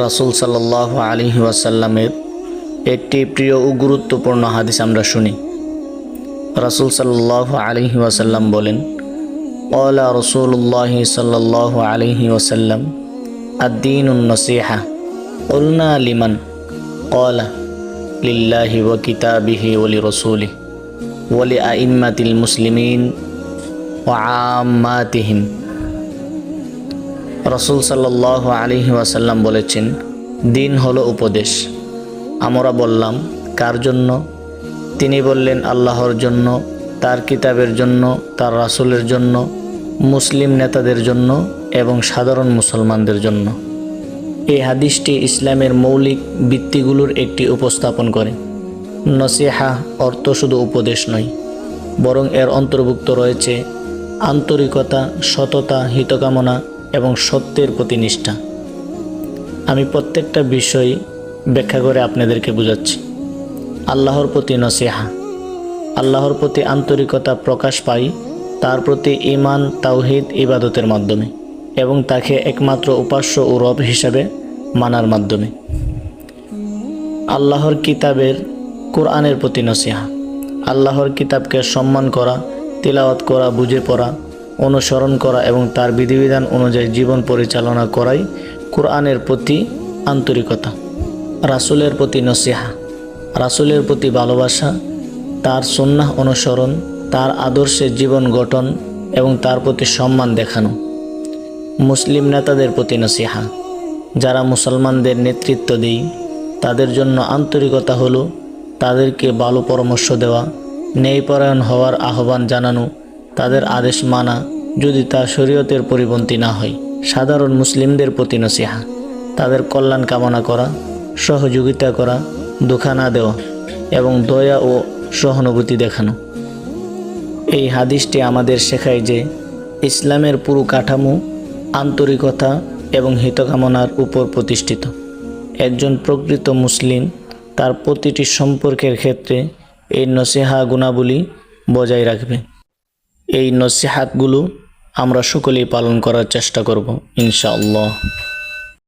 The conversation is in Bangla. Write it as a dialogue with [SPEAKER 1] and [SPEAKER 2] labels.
[SPEAKER 1] রাসুল সাল্লাহ আলী ওয়াসাল্লামের একটি প্রিয় ও গুরুত্বপূর্ণ হাদিস আমরা শুনি। রাসুল সাল্লাহ আলী ওয়াসাল্লাম বলেন ওলা রসুল্লাহ সাল্লাহ আলহি ওসাল্লাম আদ্দিন নসিহা উলনা লিমান কলা লিল্লাহি ও কিতাবিহি ওলি রসুলি ওলি আইম্মাতিল মুসলিমিন ও আমাতিহিম রসুল সাল্লাহ আলী ওয়াসাল্লাম বলেছেন, দিন হলো উপদেশ। আমরা বললাম, কার জন্য? তিনি বললেন, আল্লাহর জন্য, তার কিতাবের জন্য, তার রাসুলের জন্য, মুসলিম নেতাদের জন্য এবং সাধারণ মুসলমানদের জন্য। এই হাদিসটি ইসলামের মৌলিক ভিত্তিগুলোর একটি উপস্থাপন করে। নসিহা অর্থ শুধু উপদেশ নয়, বরং এর অন্তর্ভুক্ত রয়েছে আন্তরিকতা, সততা, হিতকামনা এবং সত্যের প্রতি নিষ্ঠা আমি প্রত্যেকটা বিষয় ব্যাখ্যা করে আপনাদেরকে বুঝাচ্ছি। আল্লাহর প্রতি নসিহা, আল্লাহর প্রতি আন্তরিকতা প্রকাশ পাই তার প্রতি ইমান তাওহিদ, ইবাদতের মাধ্যমে এবং তাকে একমাত্র উপাস্য ও রব হিসাবে মানার মাধ্যমে। আল্লাহর কিতাবের কোরআনের প্রতি নসিহা, আল্লাহর কিতাবকে সম্মান করা, তিলাওয়াত করা, বুঝে পড়া অনুসরণ করা এবং তার বিধিবিধান অনুযায়ী জীবন পরিচালনা করাই কোরআনের প্রতি আন্তরিকতা। রাসুলের প্রতি নসিহা, রাসুলের প্রতি ভালোবাসা, তার সন্ন্যাহ অনুসরণ, তার আদর্শে জীবন গঠন এবং তার প্রতি সম্মান দেখানো। মুসলিম নেতাদের প্রতি নসিহা, যারা মুসলমানদের নেতৃত্ব দেই, তাদের জন্য আন্তরিকতা হলো তাদেরকে ভালো পরামর্শ দেওয়া, ন্যায়পরায়ণ হওয়ার আহ্বান জানানো তাদের আদেশ মানা যদি তা শরীয়তের পরিপন্থী না হয়। সাধারণ মুসলিমদের প্রতি নসিহা। তাদের কল্যাণ কামনা করা, সহযোগিতা করা দুঃখা না দেওয়া এবং দয়া ও সহানুভূতি দেখানো। এই হাদিসটি আমাদের শেখায় যে ইসলামের পুরো কাঠামো আন্তরিকতা এবং হিতকামনার উপর প্রতিষ্ঠিত। একজন প্রকৃত মুসলিম তার প্রতিটি সম্পর্কের ক্ষেত্রে এই নসিহা গুণাবলী বজায় রাখবে। এই নসিহাতগুলো আমরা সকলেই পালন করার চেষ্টা করব ইনশাআল্লাহ।